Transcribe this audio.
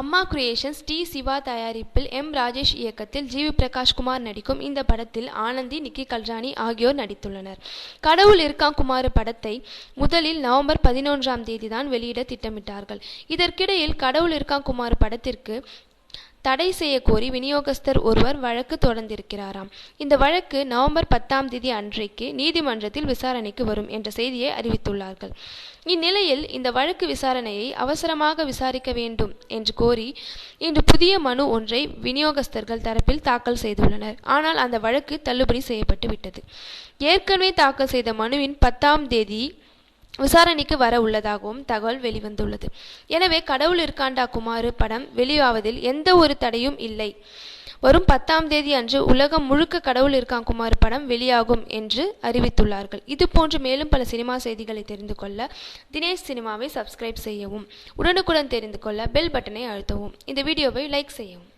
அம்மா creations D Siva தயாரிப்பில் M Rajesh இயக்கத்தில் ஜிவி பிரகாஷ் குமார் நடிக்கும் இந்த படத்தில் ஆனந்தி நிக்கி கல்ராணி ஆகியோர் நடித்துள்ளனர். கடவுள் இருக்கான் குமார் படத்தை முதலில் நவம்பர் பதினொன்றாம் தேதி தான் வெளியிட திட்டமிட்டார்கள். இதற்கிடையில் கடவுள் இருக்கான் குமார் படத்திற்கு தடை செய்ய கோரி விநியோகஸ்தர் ஒருவர் வழக்கு தொடர்ந்திருக்கிறாராம். இந்த வழக்கு நவம்பர் பத்தாம் தேதி அன்றைக்கு நீதிமன்றத்தில் விசாரணைக்கு வரும் என்ற செய்தியை அறிவித்துள்ளார்கள். இந்நிலையில் இந்த வழக்கு விசாரணையை அவசரமாக விசாரிக்க வேண்டும் என்று கோரி இன்று புதிய மனு ஒன்றை விநியோகஸ்தர்கள் தரப்பில் தாக்கல் செய்துள்ளனர். ஆனால் அந்த வழக்கு தள்ளுபடி செய்யப்பட்டு விட்டது ஏற்கனவே தாக்கல் செய்த மனுவின் பத்தாம் தேதி விசாரணைக்கு வர உள்ளதாகவும் தகவல் வெளிவந்துள்ளது. எனவே கடவுள் இருக்காண்டா குமாரு? படம் வெளியாவதில் எந்த ஒரு தடையும் இல்லை. வரும் பத்தாம் தேதி அன்று உலகம் முழுக்க கடவுள் இருக்கான் குமார் படம் வெளியாகும் என்று அறிவித்துள்ளார்கள். இது போன்று மேலும் பல சினிமா செய்திகளை தெரிந்து கொள்ள தினேஷ் சினிமாவை சப்ஸ்கிரைப் செய்யவும் உடனுக்குடன் தெரிந்து கொள்ள பெல் பட்டனை அழுத்தவும். இந்த வீடியோவை லைக் செய்யவும்.